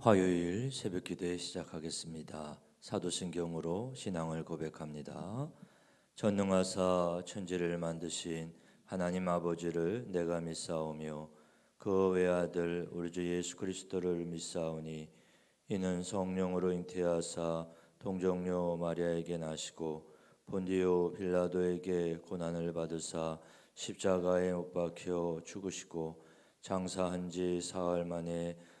화요일 새벽 기도회 시작하겠습니다. 사도신경으로 신앙을 고백합니다. 전능하사 천지를 만드신 하나님 아버지를 내가 믿사오며 그 외아들 우리 주 예수 그리스도를 믿사오니 이는 성령으로 잉태하사 동정녀 마리아에게 나시고 본디오 빌라도에게 고난을 받으사 십자가에 못 박혀 죽으시고 장사한 지 사흘 만에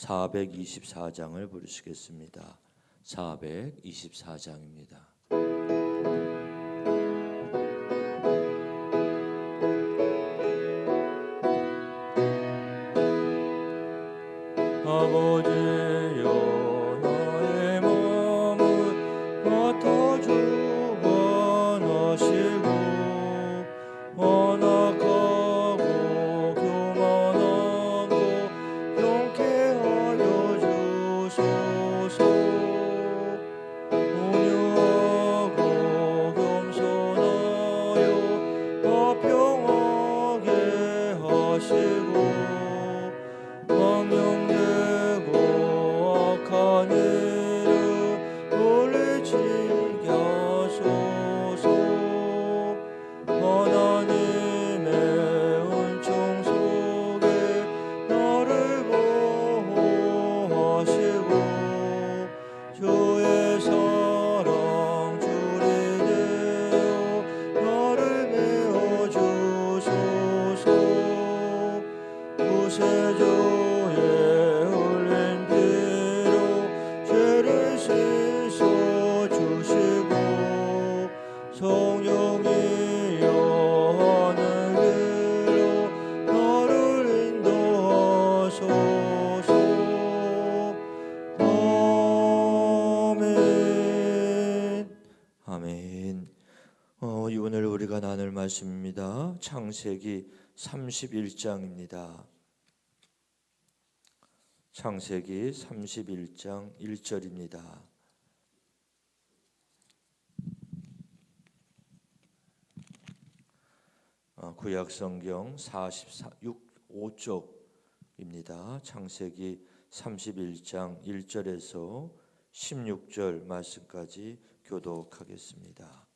424장을 부르시겠습니다. 424장입니다. 창세기 31장입니다. 창세기 31장 1절입니다. 어, 구약 성경 46 5쪽입니다. 창세기 31장 1절에서 16절 말씀까지 교독하겠습니다.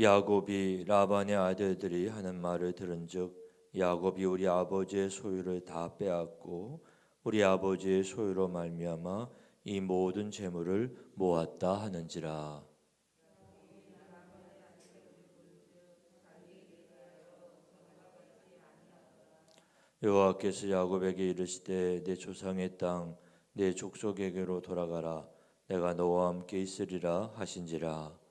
야곱이 라반의 아들들이 하는 말을 들은즉 야곱이 우리 아버지의 소유를 다 빼앗고 우리 아버지의 소유로 말미암아 이 모든 재물을 모았다 하는지라. 여호와께서 야곱에게 이르시되 내 조상의 땅 내 족속에게로 돌아가라. 내가 너와 함께 있으리라 하신지라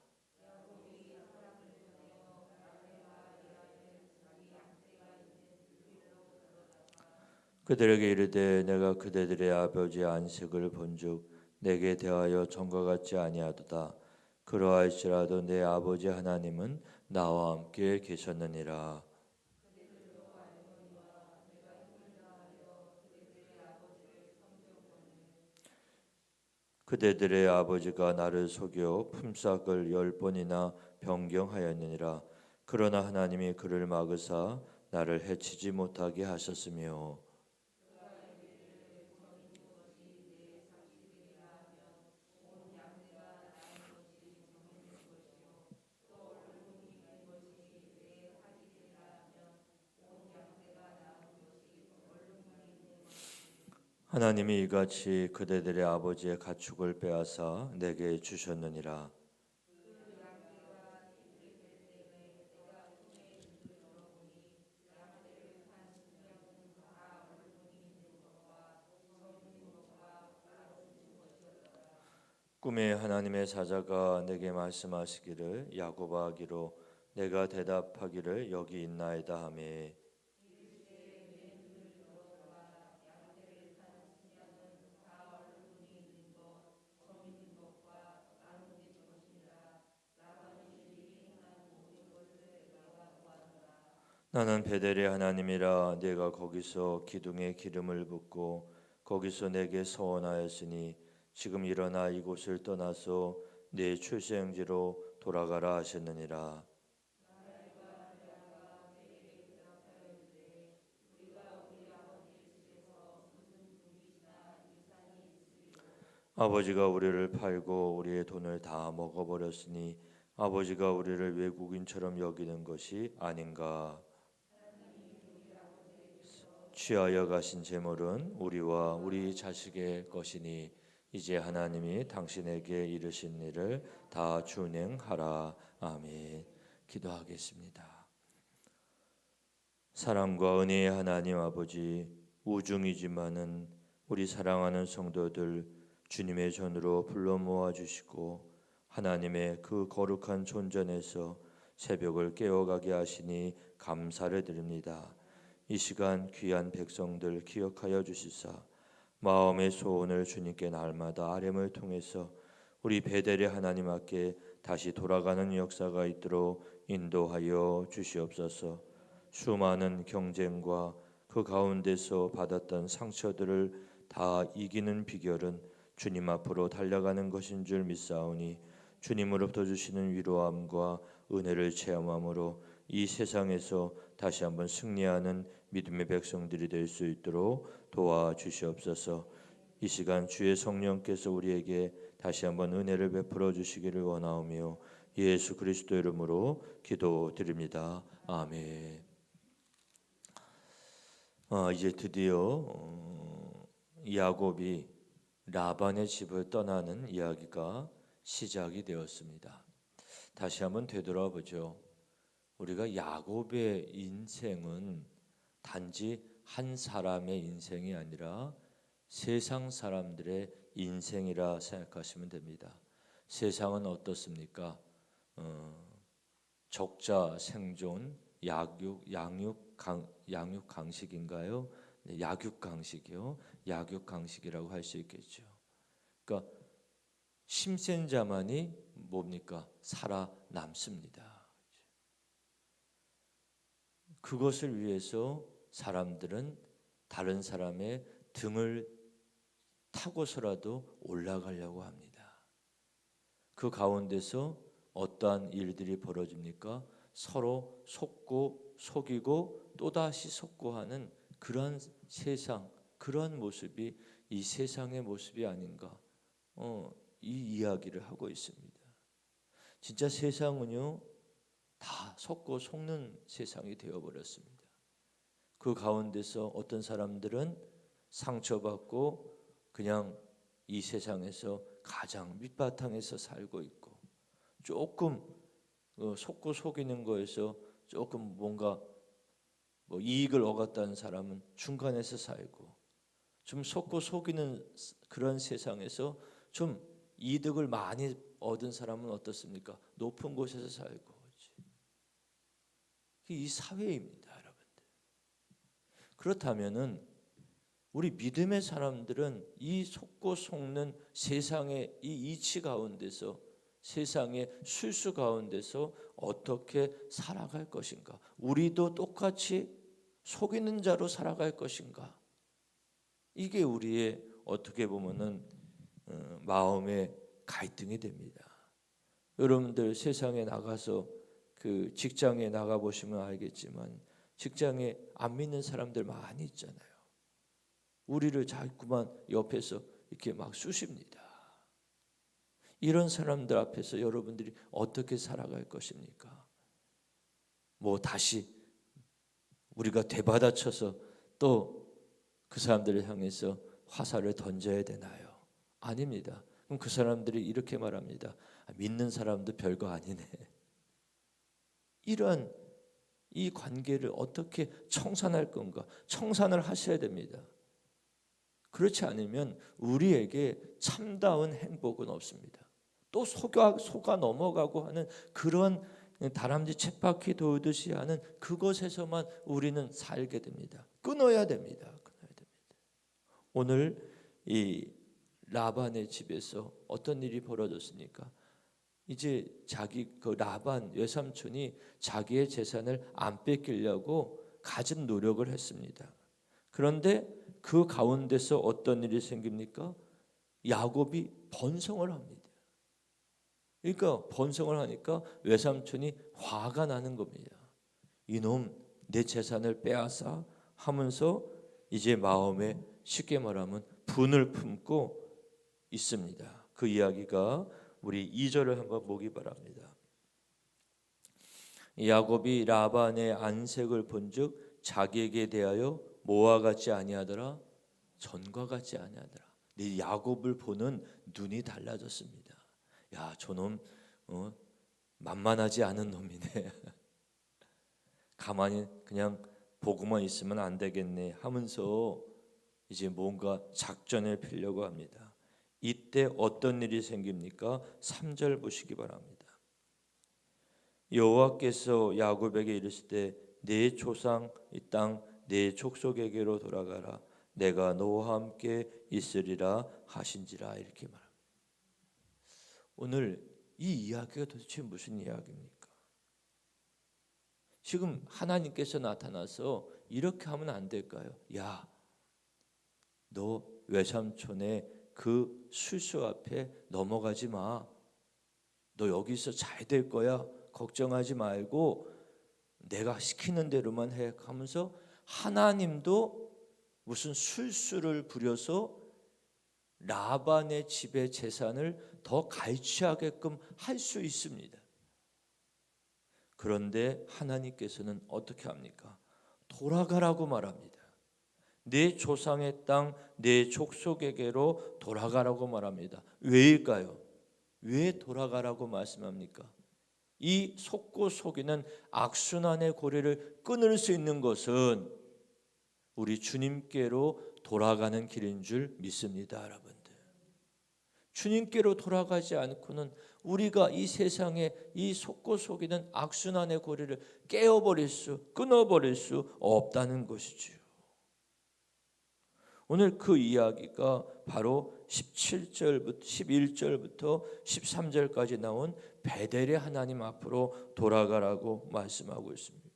그들에게 이르되 내가 그대들의 아버지의 안식을 본즉 내게 대하여 전과 같지 아니하도다. 그러할지라도 내 아버지 하나님은 나와 함께 계셨느니라. 그대들의 아버지가 나를 속여 품삯을 열 번이나 변경하였느니라. 그러나 하나님이 그를 막으사 나를 해치지 못하게 하셨으며 하나님이 이같이 그대들의 아버지의 가축을 빼앗아 내게 주셨느니라. 꿈에 하나님의 사자가 내게 말씀하시기를 야곱아 하기로 내가 대답하기를 여기 있나이다 하매 나는 베델의 하나님이라 내가 거기서 기둥에 기름을 붓고 거기서 내게 서원하였으니 지금 일어나 이곳을 떠나서 내 출생지로 돌아가라 하셨느니라. 아버지가 우리를 팔고 우리의 돈을 다 먹어버렸으니 아버지가 우리를 외국인처럼 여기는 것이 아닌가 취하여 가신 재물은 우리와 우리 자식의 것이니 이제 하나님이 당신에게 이르신 일을 다 준행하라. 아멘. 기도하겠습니다. 사랑과 은혜의 하나님 아버지 우중이지만은 우리 사랑하는 성도들 주님의 전으로 불러 모아 주시고 하나님의 그 거룩한 존전에서 새벽을 깨어가게 하시니 감사를 드립니다. 이 시간 귀한 백성들 기억하여 주시사 마음의 소원을 주님께 날마다 아뢰을 통해서 우리 베델의 하나님 앞에 다시 돌아가는 역사가 있도록 인도하여 주시옵소서. 수많은 경쟁과 그 가운데서 받았던 상처들을 다 이기는 비결은 주님 앞으로 달려가는 것인 줄 믿사오니 주님으로부터 주시는 위로함과 은혜를 체험함으로 이 세상에서 다시 한번 승리하는 믿음의 백성들이 될 수 있도록 도와주시옵소서. 이 시간 주의 성령께서 우리에게 다시 한번 은혜를 베풀어 주시기를 원하오며 예수 그리스도 이름으로 기도드립니다. 아멘. 아, 이제 드디어 어, 야곱이 라반의 집을 떠나는 이야기가 시작이 되었습니다. 다시 한번 되돌아보죠. 우리가 야곱의 인생은 단지 한 사람의 인생이 아니라 세상 사람들의 인생이라 생각하시면 됩니다. 세상은 어떻습니까? 어, 적자 생존, 약육, 양육, 강, 양육 강식인가요? 네, 약육 강식이요. 약육 강식이라고 할 수 있겠죠. 그러니까 심센 자만이 뭡니까? 살아남습니다. 그것을 위해서 사람들은 다른 사람의 등을 타고서라도 올라가려고 합니다. 그 가운데서 어떠한 일들이 벌어집니까? 서로 속고 속이고 또다시 속고 하는 그런 세상, 그런 모습이 이 세상의 모습이 아닌가? 어, 이 이야기를 하고 있습니다. 진짜 세상은요, 다 속고 속는 세상이 되어버렸습니다. 그 가운데서 어떤 사람들은 상처받고 그냥 이 세상에서 가장 밑바탕에서 살고 있고 조금 어, 속고 속이는 거에서 조금 뭔가 뭐 이익을 얻었다는 사람은 중간에서 살고 좀 속고 속이는 그런 세상에서 좀 이득을 많이 얻은 사람은 어떻습니까? 높은 곳에서 살고 이 사회입니다, 여러분들. 그렇다면은 우리 믿음의 사람들은 이 속고 속는 세상의 이 이치 가운데서 세상의 술수 가운데서 어떻게 살아갈 것인가? 우리도 똑같이 속이는 자로 살아갈 것인가? 이게 우리의 어떻게 보면은 어, 마음의 갈등이 됩니다. 여러분들 세상에 나가서 그 직장에 나가 보시면 알겠지만 직장에 안 믿는 사람들 많이 있잖아요. 우리를 자꾸만 옆에서 이렇게 막 쑤십니다. 이런 사람들 앞에서 여러분들이 어떻게 살아갈 것입니까? 뭐 다시 우리가 되받아쳐서 또 그 사람들을 향해서 화살을 던져야 되나요? 아닙니다. 그럼 그 사람들이 이렇게 말합니다. 아, 믿는 사람도 별거 아니네. 이런 이 관계를 어떻게 청산할 건가? 청산을 하셔야 됩니다. 그렇지 않으면 우리에게 참다운 행복은 없습니다. 또 속아, 속아 넘어가고 하는 그런 다람쥐 쳇바퀴 돌듯이 하는 그것에서만 우리는 살게 됩니다. 끊어야 됩니다. 끊어야 됩니다. 오늘 이 라반의 집에서 어떤 일이 벌어졌습니까? 이제 자기 그 라반 외삼촌이 자기의 재산을 안 뺏기려고 가진 노력을 했습니다. 그런데 그 가운데서 어떤 일이 생깁니까? 야곱이 번성을 합니다. 그러니까 번성을 하니까 외삼촌이 화가 나는 겁니다. 이놈 내 재산을 빼앗아 하면서 이제 마음에 쉽게 말하면 분을 품고 있습니다. 그 이야기가 우리 2절을 한번 보기 바랍니다. 야곱이 라반의 안색을 본즉 자기에게 대하여 모와 같지 아니하더라 전과 같지 아니하더라. 내 야곱을 보는 눈이 달라졌습니다. 야 저놈 어, 만만하지 않은 놈이네. 가만히 그냥 보고만 있으면 안 되겠네 하면서 이제 뭔가 작전을 펴려고 합니다. 이때 어떤 일이 생깁니까? 3절 보시기 바랍니다. 여호와께서 야곱에게 이르실 때내 조상 이 땅 내 족속에게로 돌아가라 내가 너와 함께 있으리라 하신지라 이렇게 말합니다. 오늘 이 이야기가 도대체 무슨 이야기입니까? 지금 하나님께서 나타나서 이렇게 하면 안 될까요? 야, 너 외삼촌의 그 술수 앞에 넘어가지 마. 너 여기서 잘 될 거야. 걱정하지 말고 내가 시키는 대로만 해 하면서 하나님도 무슨 술수를 부려서 라반의 집의 재산을 더 갈취하게끔 할 수 있습니다. 그런데 하나님께서는 어떻게 합니까? 돌아가라고 말합니다. 내 조상의 땅, 내 족속에게로 돌아가라고 말합니다. 왜일까요? 왜 돌아가라고 말씀합니까? 이 속고 속이는 악순환의 고리를 끊을 수 있는 것은 우리 주님께로 돌아가는 길인 줄 믿습니다, 여러분들. 주님께로 돌아가지 않고는 우리가 이 세상에 이 속고 속이는 악순환의 고리를 깨어버릴 수, 끊어버릴 수 없다는 것이지요. 오늘 그 이야기가 바로 17절부터 11절부터 13절까지 나온 베델의 하나님 앞으로 돌아가라고 말씀하고 있습니다.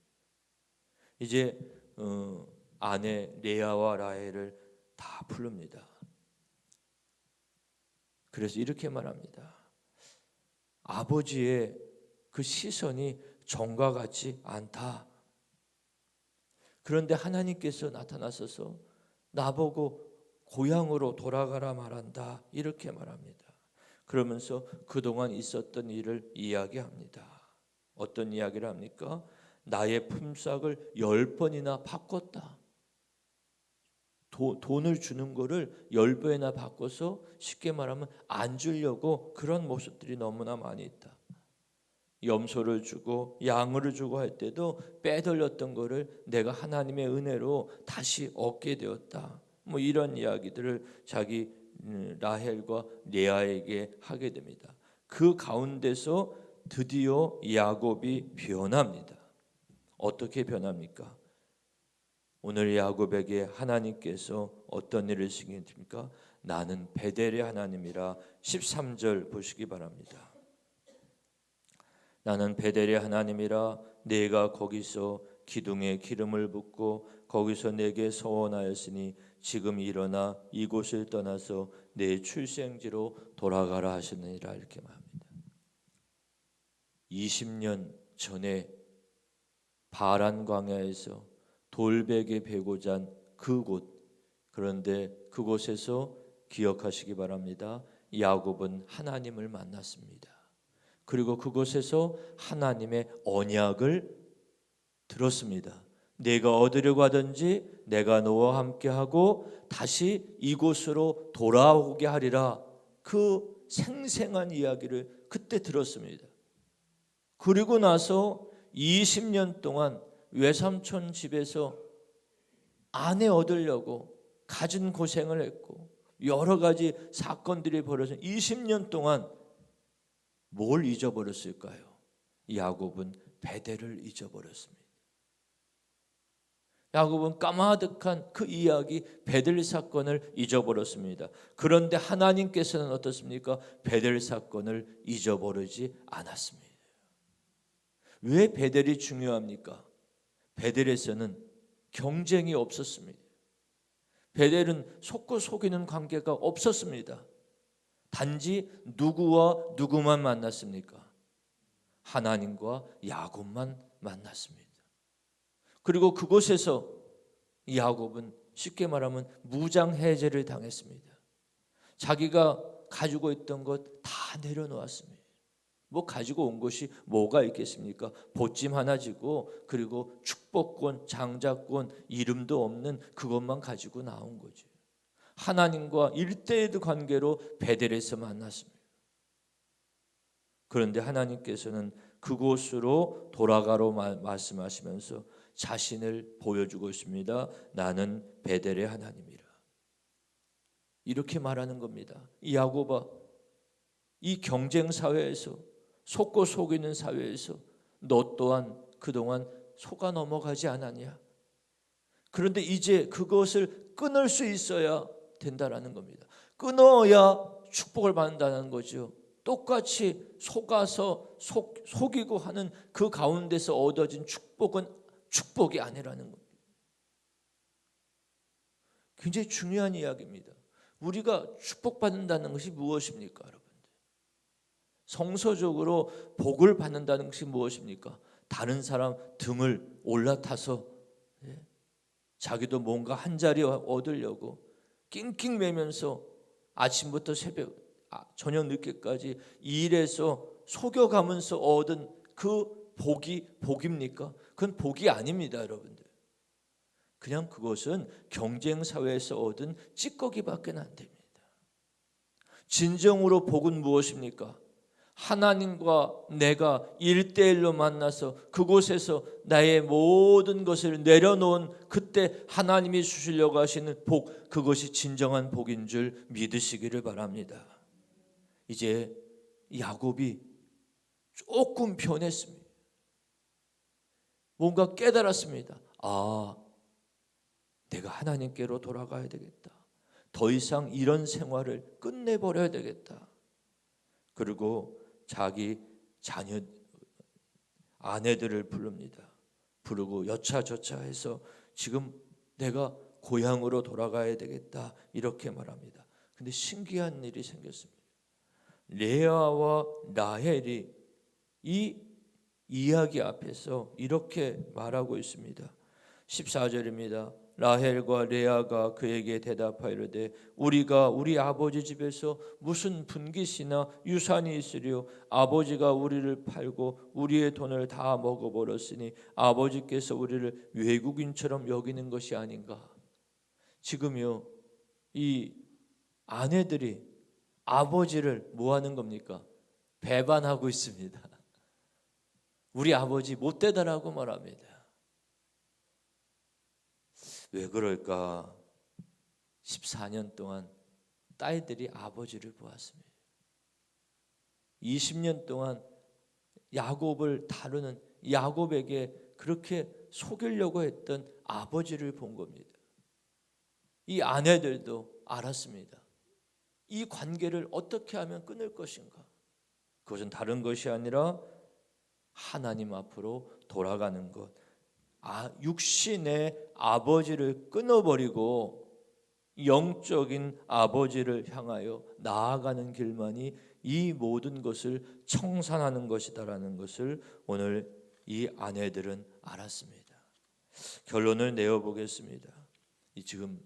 이제 어, 아내 레아와 라헬을 다 부릅니다. 그래서 이렇게 말합니다. 아버지의 그 시선이 정과 같지 않다. 그런데 하나님께서 나타나셔서 나보고 고향으로 돌아가라 말한다. 이렇게 말합니다. 그러면서 그동안 있었던 일을 이야기합니다. 어떤 이야기를 합니까? 나의 품삯을 열 번이나 바꿨다. 도, 돈을 주는 거를 열 번이나 바꿔서 쉽게 말하면 안 주려고 그런 모습들이 너무나 많이 있다. 염소를 주고 양을 주고 할 때도 빼돌렸던 거를 내가 하나님의 은혜로 다시 얻게 되었다. 뭐 이런 이야기들을 자기 음, 라헬과 레아에게 하게 됩니다. 그 가운데서 드디어 야곱이 변합니다. 어떻게 변합니까? 오늘 야곱에게 하나님께서 어떤 일을 시키십니까? 나는 베델의 하나님이라 13절 보시기 바랍니다. 나는 베델의 하나님이라 내가 거기서 기둥에 기름을 붓고 거기서 내게 서원하였으니 지금 일어나 이곳을 떠나서 내 출생지로 돌아가라 하시느니라 이렇게 말합니다. 20년 전에 바란 광야에서 돌베개 베고 잔 그곳 그런데 그곳에서 기억하시기 바랍니다. 야곱은 하나님을 만났습니다. 그리고 그곳에서 하나님의 언약을 들었습니다. 내가 얻으려고 하든지 내가 너와 함께하고 다시 이곳으로 돌아오게 하리라. 그 생생한 이야기를 그때 들었습니다. 그리고 나서 20년 동안 외삼촌 집에서 아내 얻으려고 가진 고생을 했고 여러 가지 사건들이 벌어져 20년 동안 뭘 잊어버렸을까요? 야곱은 베델을 잊어버렸습니다. 야곱은 까마득한 그 이야기 베델 사건을 잊어버렸습니다. 그런데 하나님께서는 어떻습니까? 베델 사건을 잊어버리지 않았습니다. 왜 베델이 중요합니까? 베델에서는 경쟁이 없었습니다. 베델은 속고 속이는 관계가 없었습니다. 단지 누구와 누구만 만났습니까? 하나님과 야곱만 만났습니다. 그리고 그곳에서 야곱은 쉽게 말하면 무장 해제를 당했습니다. 자기가 가지고 있던 것 다 내려놓았습니다. 뭐 가지고 온 것이 뭐가 있겠습니까? 보찜 하나 지고 그리고 축복권, 장자권, 이름도 없는 그것만 가지고 나온 거죠. 하나님과 일대의 관계로 베델에서 만났습니다. 그런데 하나님께서는 그곳으로 돌아가로 말씀하시면서 자신을 보여주고 있습니다. 나는 베델의 하나님이라. 이렇게 말하는 겁니다. 이 야고바 이 경쟁 사회에서 속고 속이는 사회에서 너 또한 그동안 속아 넘어가지 않았냐? 그런데 이제 그것을 끊을 수 있어야 된다라는 겁니다. 끊어야 축복을 받는다는 거죠. 똑같이 속아서 속, 속이고 하는 그 가운데서 얻어진 축복은 축복이 아니라는 겁니다. 굉장히 중요한 이야기입니다. 우리가 축복받는다는 것이 무엇입니까, 여러분들? 성서적으로 복을 받는다는 것이 무엇입니까? 다른 사람 등을 올라타서 예? 자기도 뭔가 한 자리 얻으려고 낑낑매면서 아침부터 새벽 아, 저녁 늦게까지 일해서 속여가면서 얻은 그 복이 복입니까? 그건 복이 아닙니다, 여러분들. 그냥 그것은 경쟁 사회에서 얻은 찌꺼기밖에 안 됩니다. 진정으로 복은 무엇입니까? 하나님과 내가 일대일로 만나서 그곳에서 나의 모든 것을 내려놓은 그때 하나님이 주시려고 하시는 복, 그것이 진정한 복인 줄 믿으시기를 바랍니다. 이제 야곱이 조금 변했습니다. 뭔가 깨달았습니다. 아, 내가 하나님께로 돌아가야 되겠다. 더 이상 이런 생활을 끝내버려야 되겠다. 그리고 자기 자녀 아내들을 부릅니다. 부르고 여차저차 해서 지금 내가 고향으로 돌아가야 되겠다 이렇게 말합니다. 근데 신기한 일이 생겼습니다. 레아와 라헬이 이 이야기 앞에서 이렇게 말하고 있습니다. 14절입니다. 라헬과 레아가 그에게 대답하이르되 우리가 우리 아버지 집에서 무슨 분깃이나 유산이 있으리요? 아버지가 우리를 팔고 우리의 돈을 다 먹어버렸으니 아버지께서 우리를 외국인처럼 여기는 것이 아닌가? 지금요 이 아내들이 아버지를 뭐 하는 겁니까? 배반하고 있습니다. 우리 아버지 못되다라고 말합니다 왜 그럴까? 14년 동안 딸들이 아버지를 보았습니다. 20년 동안 야곱을 다루는 야곱에게 그렇게 속이려고 했던 아버지를 본 겁니다. 이 아내들도 알았습니다. 이 관계를 어떻게 하면 끊을 것인가? 그것은 다른 것이 아니라 하나님 앞으로 돌아가는 것. 아, 육신의 아버지를 끊어버리고 영적인 아버지를 향하여 나아가는 길만이 이 모든 것을 청산하는 것이다라는 것을 오늘 이 아내들은 알았습니다. 결론을 내어 보겠습니다. 이 지금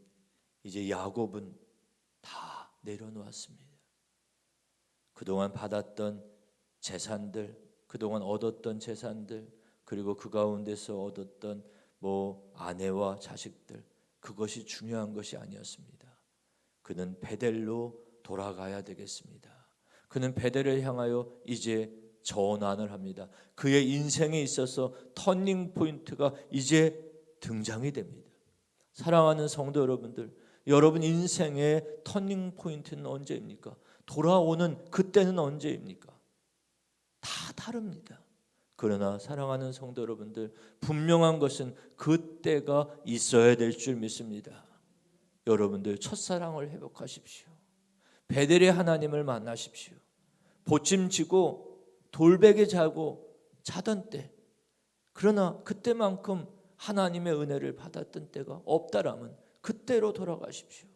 이제 야곱은 다 내려놓았습니다. 그동안 받았던 재산들, 그동안 얻었던 재산들, 그리고 그 가운데서 얻었던 뭐 아내와 자식들 그것이 중요한 것이 아니었습니다. 그는 베델로 돌아가야 되겠습니다. 그는 베델을 향하여 이제 전환을 합니다. 그의 인생에 있어서 터닝 포인트가 이제 등장이 됩니다. 사랑하는 성도 여러분들, 여러분 인생의 터닝 포인트는 언제입니까? 돌아오는 그때는 언제입니까? 다 다릅니다. 그러나 사랑하는 성도 여러분들 분명한 것은 그때가 있어야 될 줄 믿습니다. 여러분들 첫사랑을 회복하십시오. 베델의 하나님을 만나십시오. 보침지고 돌베개 자고 자던 때 그러나 그때만큼 하나님의 은혜를 받았던 때가 없다라면 그때로 돌아가십시오.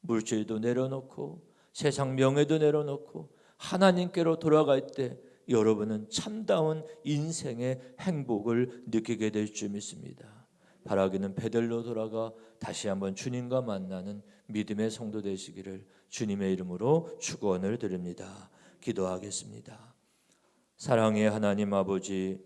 물질도 내려놓고 세상 명예도 내려놓고 하나님께로 돌아갈 때 여러분은 참다운 인생의 행복을 느끼게 될 줄 믿습니다. 바라기는 베델로 돌아가 다시 한번 주님과 만나는 믿음의 성도 되시기를 주님의 이름으로 축원을 드립니다. 기도하겠습니다. 사랑의 하나님 아버지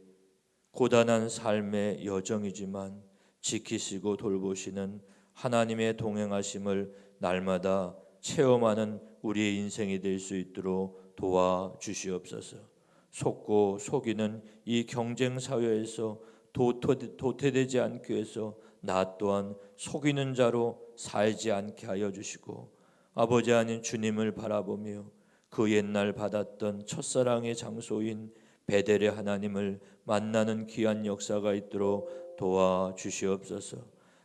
고단한 삶의 여정이지만 지키시고 돌보시는 하나님의 동행하심을 날마다 체험하는 우리의 인생이 될 수 있도록 도와 주시옵소서. 속고 속이는 이 경쟁 사회에서 도태, 도태되지 않기 위해서 나 또한 속이는 자로 살지 않게 하여 주시고 아버지 아닌 주님을 바라보며 그 옛날 받았던 첫사랑의 장소인 베델의 하나님을 만나는 귀한 역사가 있도록 도와 주시옵소서.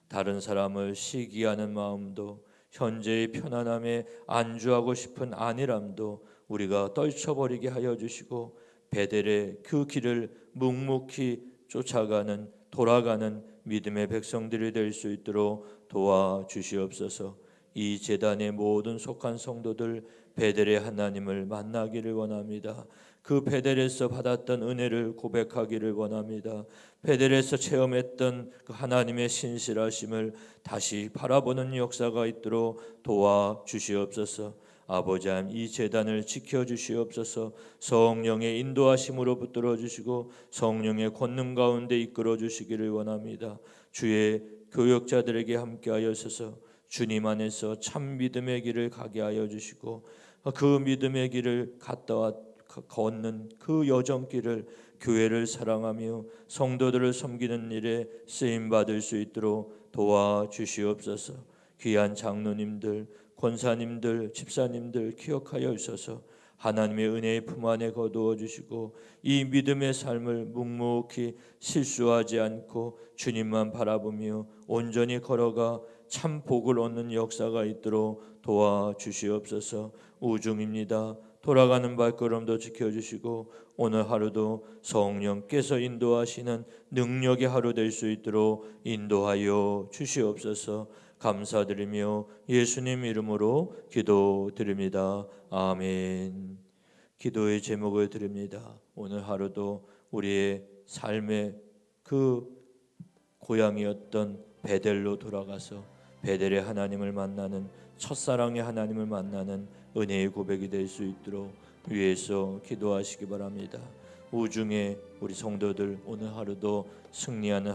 다른 사람을 시기하는 마음도 현재의 편안함에 안주하고 싶은 안일함도 우리가 떨쳐버리게 하여 주시고 베델의 그 길을 묵묵히 쫓아가는 돌아가는 믿음의 백성들이 될 수 있도록 도와 주시옵소서. 이 재단의 모든 속한 성도들 베델의 하나님을 만나기를 원합니다. 그 베델에서 받았던 은혜를 고백하기를 원합니다. 베델에서 체험했던 그 하나님의 신실하심을 다시 바라보는 역사가 있도록 도와 주시옵소서. 아버지 하나님 이 재단을 지켜 주시옵소서. 성령의 인도하심으로 붙들어 주시고 성령의 권능 가운데 이끌어 주시기를 원합니다. 주의 교역자들에게 함께하여서 주님 안에서 참 믿음의 길을 가게 하여 주시고 그 믿음의 길을 갔다와 걷는 그 여정길을 교회를 사랑하며 성도들을 섬기는 일에 쓰임 받을 수 있도록 도와 주시옵소서. 귀한 장로님들, 권사님들, 집사님들 기억하여 주셔서 하나님의 은혜의 품 안에 거두어 주시고 이 믿음의 삶을 묵묵히 실수하지 않고 주님만 바라보며 온전히 걸어가 참 복을 얻는 역사가 있도록 도와 주시옵소서. 우중입니다. 돌아가는 발걸음도 지켜주시고 오늘 하루도 성령께서 인도하시는 능력의 하루 될 수 있도록 인도하여 주시옵소서 감사드리며 예수님 이름으로 기도드립니다. 아멘. 기도의 제목을 드립니다. 오늘 하루도 우리의 삶의 그 고향이었던 베델로 돌아가서 베델의 하나님을 만나는 첫사랑의 하나님을 만나는 은혜의 고백이 될 수 있도록 위에서 기도하시기 바랍니다. 우중에 우리 성도들 오늘 하루도 승리하는